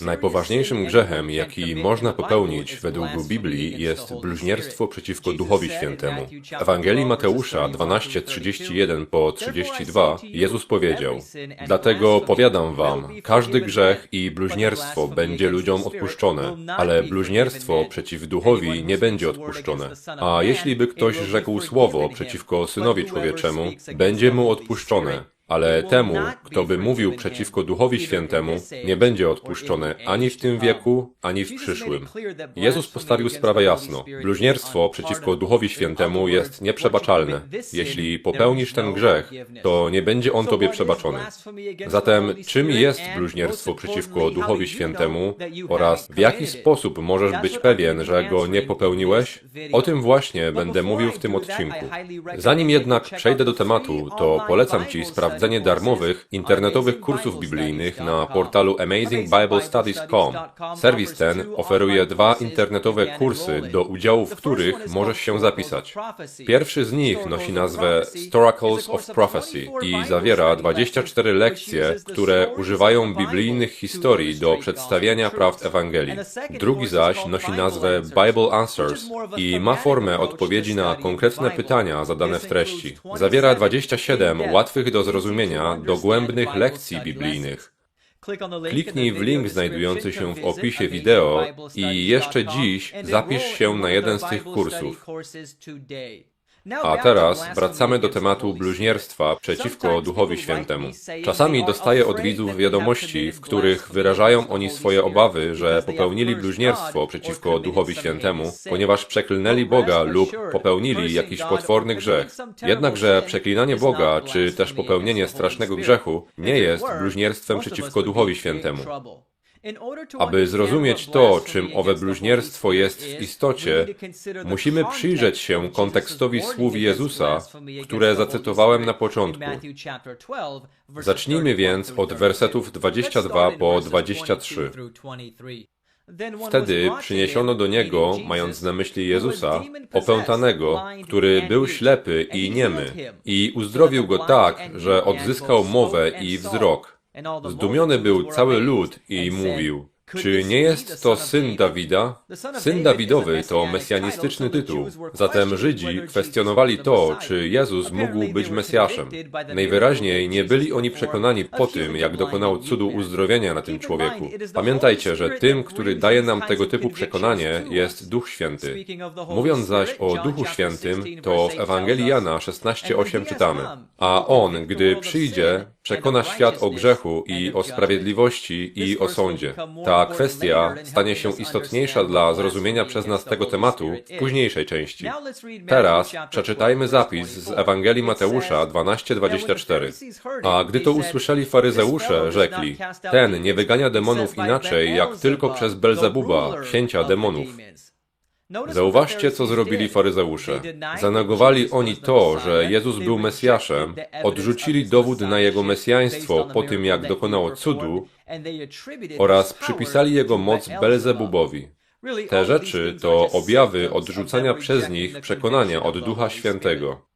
Najpoważniejszym grzechem, jaki można popełnić według Biblii, jest bluźnierstwo przeciwko Duchowi Świętemu. W Ewangelii Mateusza 12:31 po 32 Jezus powiedział: Dlatego powiadam wam, każdy grzech i bluźnierstwo będzie ludziom odpuszczone, ale bluźnierstwo przeciw Duchowi nie będzie odpuszczone. A jeśli by ktoś rzekł słowo przeciwko Synowi Człowieczemu, będzie mu odpuszczone. Ale temu, kto by mówił przeciwko Duchowi Świętemu, nie będzie odpuszczone ani w tym wieku, ani w przyszłym. Jezus postawił sprawę jasno. Bluźnierstwo przeciwko Duchowi Świętemu jest nieprzebaczalne. Jeśli popełnisz ten grzech, to nie będzie on tobie przebaczony. Zatem czym jest bluźnierstwo przeciwko Duchowi Świętemu oraz w jaki sposób możesz być pewien, że go nie popełniłeś? O tym właśnie będę mówił w tym odcinku. Zanim jednak przejdę do tematu, to polecam Ci sprawdzenie darmowych internetowych kursów biblijnych na portalu AmazingBibleStudies.com. Serwis ten oferuje dwa internetowe kursy, do udziału w których możesz się zapisać. Pierwszy z nich nosi nazwę Storacles of Prophecy i zawiera 24 lekcje, które używają biblijnych historii do przedstawiania prawd Ewangelii. Drugi zaś nosi nazwę Bible Answers i ma formę odpowiedzi na konkretne pytania zadane w treści. Zawiera 27 łatwych do zrozumienia dogłębnych lekcji biblijnych. Kliknij w link znajdujący się w opisie wideo i jeszcze dziś zapisz się na jeden z tych kursów. A teraz wracamy do tematu bluźnierstwa przeciwko Duchowi Świętemu. Czasami dostaję od widzów wiadomości, w których wyrażają oni swoje obawy, że popełnili bluźnierstwo przeciwko Duchowi Świętemu, ponieważ przeklnęli Boga lub popełnili jakiś potworny grzech. Jednakże przeklinanie Boga, czy też popełnienie strasznego grzechu, nie jest bluźnierstwem przeciwko Duchowi Świętemu. Aby zrozumieć to, czym owe bluźnierstwo jest w istocie, musimy przyjrzeć się kontekstowi słów Jezusa, które zacytowałem na początku. Zacznijmy więc od wersetów 22 po 23. Wtedy przyniesiono do niego, mając na myśli Jezusa, opętanego, który był ślepy i niemy, i uzdrowił go tak, że odzyskał mowę i wzrok. Zdumiony był cały lud i mówił, czy nie jest to syn Dawida? Syn Dawidowy to mesjanistyczny tytuł. Zatem Żydzi kwestionowali to, czy Jezus mógł być Mesjaszem. Najwyraźniej nie byli oni przekonani po tym, jak dokonał cudu uzdrowienia na tym człowieku. Pamiętajcie, że tym, który daje nam tego typu przekonanie, jest Duch Święty. Mówiąc zaś o Duchu Świętym, to w Ewangelii Jana 16:8 czytamy: A on, gdy przyjdzie, przekona świat o grzechu i o sprawiedliwości i o sądzie. Ta kwestia stanie się istotniejsza dla zrozumienia przez nas tego tematu w późniejszej części. Teraz przeczytajmy zapis z Ewangelii Mateusza 12:24. A gdy to usłyszeli faryzeusze, rzekli: Ten nie wygania demonów inaczej, jak tylko przez Belzebuba, księcia demonów. Zauważcie, co zrobili faryzeusze. Zanegowali oni to, że Jezus był Mesjaszem, odrzucili dowód na Jego mesjaństwo po tym, jak dokonał cudu oraz przypisali Jego moc Belzebubowi. Te rzeczy to objawy odrzucania przez nich przekonania od Ducha Świętego.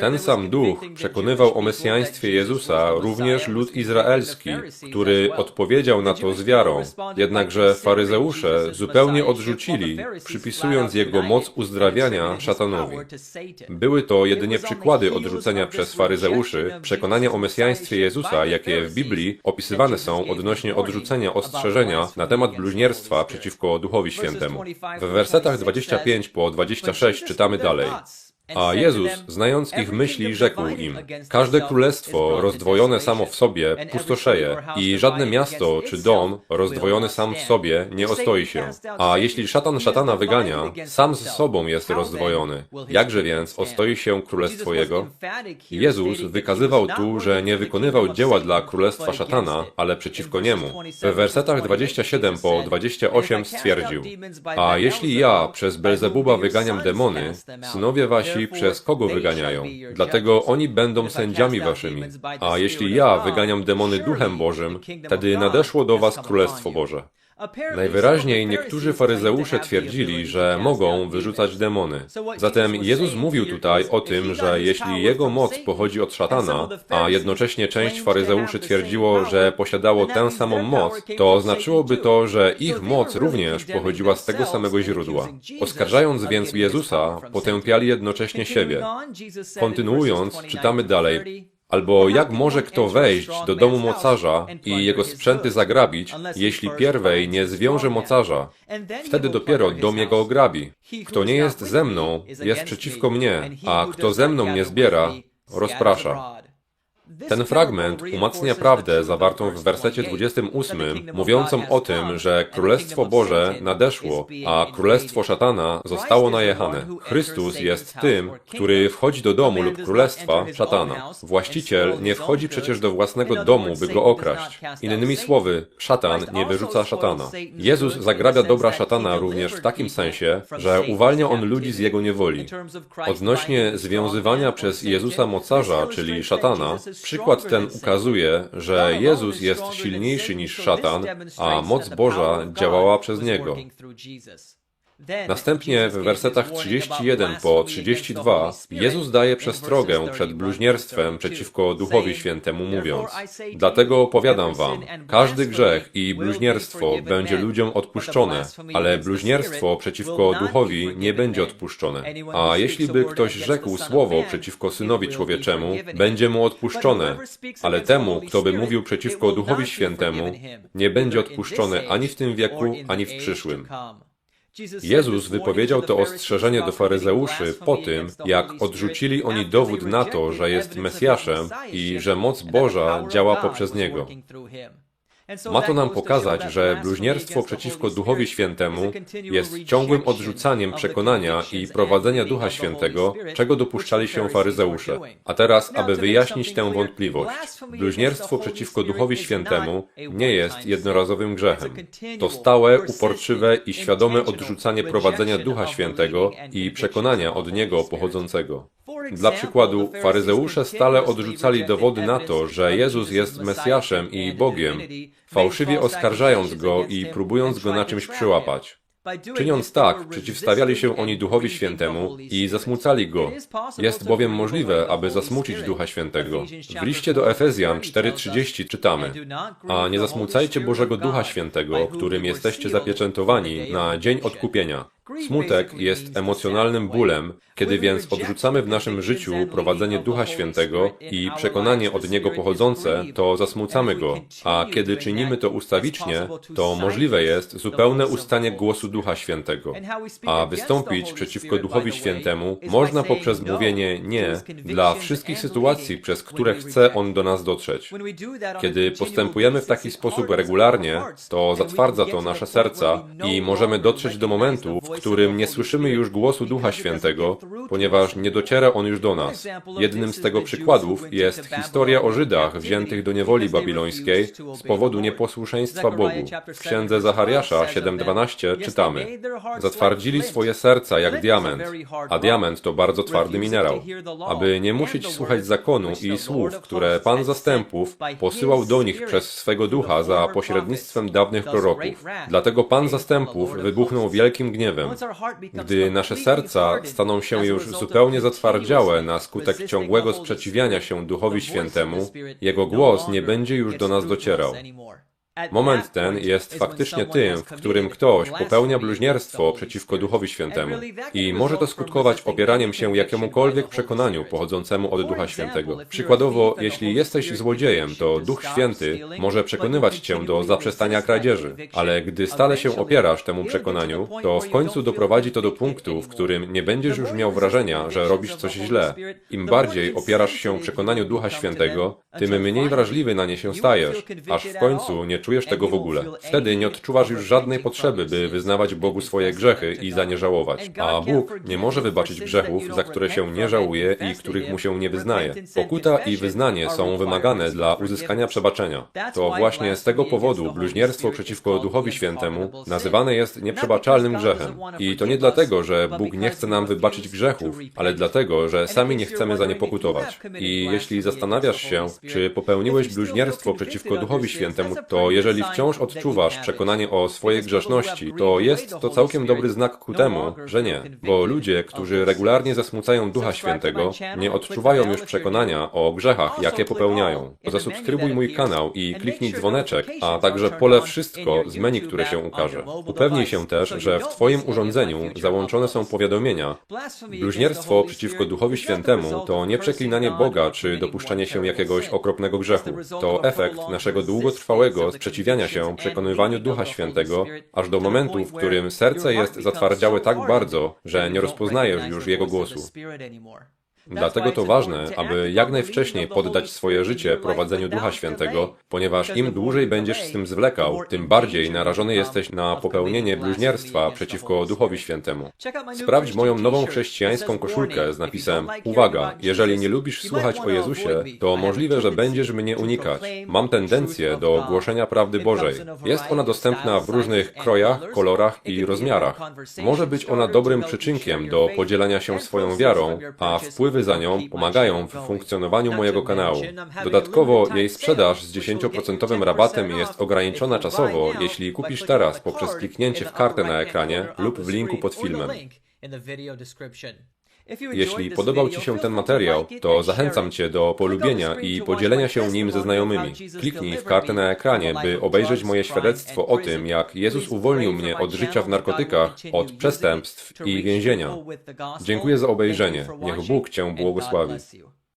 Ten sam duch przekonywał o mesjaństwie Jezusa również lud izraelski, który odpowiedział na to z wiarą. Jednakże faryzeusze zupełnie odrzucili, przypisując jego moc uzdrawiania szatanowi. Były to jedynie przykłady odrzucenia przez faryzeuszy przekonania o mesjaństwie Jezusa, jakie w Biblii opisywane są odnośnie odrzucenia ostrzeżenia na temat bluźnierstwa przeciwko Duchowi Świętemu. W wersetach 25 po 26 czytamy dalej. A Jezus, znając ich myśli, rzekł im: Każde królestwo rozdwojone samo w sobie pustoszeje i żadne miasto czy dom rozdwojony sam w sobie nie ostoi się. A jeśli szatan szatana wygania, sam z sobą jest rozdwojony. Jakże więc ostoi się królestwo jego? Jezus wykazywał tu, że nie wykonywał dzieła dla królestwa szatana, ale przeciwko niemu. W wersetach 27 po 28 stwierdził: A jeśli ja przez Belzebuba wyganiam demony, synowie wasi przez kogo wyganiają. Dlatego oni będą sędziami waszymi. A jeśli ja wyganiam demony duchem Bożym, wtedy nadeszło do was Królestwo Boże. Najwyraźniej niektórzy faryzeusze twierdzili, że mogą wyrzucać demony. Zatem Jezus mówił tutaj o tym, że jeśli jego moc pochodzi od szatana, a jednocześnie część faryzeuszy twierdziło, że posiadało tę samą moc, to znaczyłoby to, że ich moc również pochodziła z tego samego źródła. Oskarżając więc Jezusa, potępiali jednocześnie siebie. Kontynuując, czytamy dalej. Albo jak może kto wejść do domu mocarza i jego sprzęty zagrabić, jeśli pierwej nie zwiąże mocarza? Wtedy dopiero dom jego ograbi. Kto nie jest ze mną, jest przeciwko mnie, a kto ze mną nie zbiera, rozprasza. Ten fragment umacnia prawdę zawartą w wersecie 28, mówiącą o tym, że Królestwo Boże nadeszło, a Królestwo Szatana zostało najechane. Chrystus jest tym, który wchodzi do domu lub Królestwa Szatana. Właściciel nie wchodzi przecież do własnego domu, by go okraść. Innymi słowy, szatan nie wyrzuca szatana. Jezus zagrabia dobra szatana również w takim sensie, że uwalnia on ludzi z jego niewoli. Odnośnie związywania przez Jezusa mocarza, czyli szatana, Przykład ten ukazuje, że Jezus jest silniejszy niż szatan, a moc Boża działała przez niego. Następnie w wersetach 31 po 32 Jezus daje przestrogę przed bluźnierstwem przeciwko Duchowi Świętemu, mówiąc: Dlatego opowiadam wam, każdy grzech i bluźnierstwo będzie ludziom odpuszczone, ale bluźnierstwo przeciwko Duchowi nie będzie odpuszczone. A jeśli by ktoś rzekł słowo przeciwko Synowi Człowieczemu, będzie mu odpuszczone, ale temu, kto by mówił przeciwko Duchowi Świętemu, nie będzie odpuszczone ani w tym wieku, ani w przyszłym. Jezus wypowiedział to ostrzeżenie do faryzeuszy po tym, jak odrzucili oni dowód na to, że jest Mesjaszem i że moc Boża działa poprzez Niego. Ma to nam pokazać, że bluźnierstwo przeciwko Duchowi Świętemu jest ciągłym odrzucaniem przekonania i prowadzenia Ducha Świętego, czego dopuszczali się faryzeusze. A teraz, aby wyjaśnić tę wątpliwość, bluźnierstwo przeciwko Duchowi Świętemu nie jest jednorazowym grzechem. To stałe, uporczywe i świadome odrzucanie prowadzenia Ducha Świętego i przekonania od Niego pochodzącego. Dla przykładu, faryzeusze stale odrzucali dowody na to, że Jezus jest Mesjaszem i Bogiem, fałszywie oskarżając Go i próbując Go na czymś przyłapać. Czyniąc tak, przeciwstawiali się oni Duchowi Świętemu i zasmucali Go. Jest bowiem możliwe, aby zasmucić Ducha Świętego. W liście do Efezjan 4:30 czytamy: A nie zasmucajcie Bożego Ducha Świętego, którym jesteście zapieczętowani na dzień odkupienia. Smutek jest emocjonalnym bólem, kiedy więc odrzucamy w naszym życiu prowadzenie Ducha Świętego i przekonanie od Niego pochodzące, to zasmucamy Go, a kiedy czynimy to ustawicznie, to możliwe jest zupełne ustanie głosu Ducha Świętego. A wystąpić przeciwko Duchowi Świętemu można poprzez mówienie nie dla wszystkich sytuacji, przez które chce On do nas dotrzeć. Kiedy postępujemy w taki sposób regularnie, to zatwardza to nasze serca i możemy dotrzeć do momentu, w którym nie słyszymy już głosu Ducha Świętego, ponieważ nie dociera on już do nas. Jednym z tego przykładów jest historia o Żydach wziętych do niewoli babilońskiej z powodu nieposłuszeństwa Bogu. W księdze Zachariasza 7:12 czytamy: Zatwardzili swoje serca jak diament, a diament to bardzo twardy minerał. Aby nie musieć słuchać zakonu i słów, które Pan zastępów posyłał do nich przez swego ducha za pośrednictwem dawnych proroków. Dlatego Pan zastępów wybuchnął wielkim gniewem gdy nasze serca staną się już zupełnie zatwardziałe na skutek ciągłego sprzeciwiania się Duchowi Świętemu, Jego głos nie będzie już do nas docierał. Moment ten jest faktycznie tym, w którym ktoś popełnia bluźnierstwo przeciwko Duchowi Świętemu. i może to skutkować opieraniem się jakiemukolwiek przekonaniu pochodzącemu od Ducha Świętego. Przykładowo, jeśli jesteś złodziejem, to Duch Święty może przekonywać cię do zaprzestania kradzieży, ale gdy stale się opierasz temu przekonaniu, to w końcu doprowadzi to do punktu, w którym nie będziesz już miał wrażenia, że robisz coś źle. Im bardziej opierasz się przekonaniu Ducha Świętego, tym mniej wrażliwy na nie się stajesz, aż w końcu nie czujesz tego w ogóle. Wtedy nie odczuwasz już żadnej potrzeby, by wyznawać Bogu swoje grzechy i za nie żałować. A Bóg nie może wybaczyć grzechów, za które się nie żałuje i których mu się nie wyznaje. Pokuta i wyznanie są wymagane dla uzyskania przebaczenia. To właśnie z tego powodu bluźnierstwo przeciwko Duchowi Świętemu nazywane jest nieprzebaczalnym grzechem. I to nie dlatego, że Bóg nie chce nam wybaczyć grzechów, ale dlatego, że sami nie chcemy za nie pokutować. I jeśli zastanawiasz się, czy popełniłeś bluźnierstwo przeciwko Duchowi Świętemu, to jeżeli wciąż odczuwasz przekonanie o swojej grzeszności, to jest to całkiem dobry znak ku temu, że nie. Bo ludzie, którzy regularnie zasmucają Ducha Świętego, nie odczuwają już przekonania o grzechach, jakie popełniają. Zasubskrybuj mój kanał i kliknij dzwoneczek, a także pole wszystko z menu, które się ukaże. Upewnij się też, że w Twoim urządzeniu załączone są powiadomienia. Bluźnierstwo przeciwko Duchowi Świętemu to nie przeklinanie Boga czy dopuszczanie się jakiegoś okropnego grzechu. To efekt naszego długotrwałego sprzeciwiania się przekonywaniu Ducha Świętego, aż do momentu, w którym serce jest zatwardziałe tak bardzo, że nie rozpoznajesz już Jego głosu. Dlatego to ważne, aby jak najwcześniej poddać swoje życie prowadzeniu Ducha Świętego, ponieważ im dłużej będziesz z tym zwlekał, tym bardziej narażony jesteś na popełnienie bluźnierstwa przeciwko Duchowi Świętemu. Sprawdź moją nową chrześcijańską koszulkę z napisem Uwaga, jeżeli nie lubisz słuchać o Jezusie, to możliwe, że będziesz mnie unikać. Mam tendencję do głoszenia prawdy Bożej. Jest ona dostępna w różnych krojach, kolorach i rozmiarach. Może być ona dobrym przyczynkiem do podzielenia się swoją wiarą, a wpływ wpływy za nią pomagają w funkcjonowaniu mojego kanału. Dodatkowo jej sprzedaż z 10% rabatem jest ograniczona czasowo, jeśli kupisz teraz poprzez kliknięcie w kartę na ekranie lub w linku pod filmem. Jeśli podobał Ci się ten materiał, to zachęcam Cię do polubienia i podzielenia się nim ze znajomymi. Kliknij w kartę na ekranie, by obejrzeć moje świadectwo o tym, jak Jezus uwolnił mnie od życia w narkotykach, od przestępstw i więzienia. Dziękuję za obejrzenie. Niech Bóg Cię błogosławi.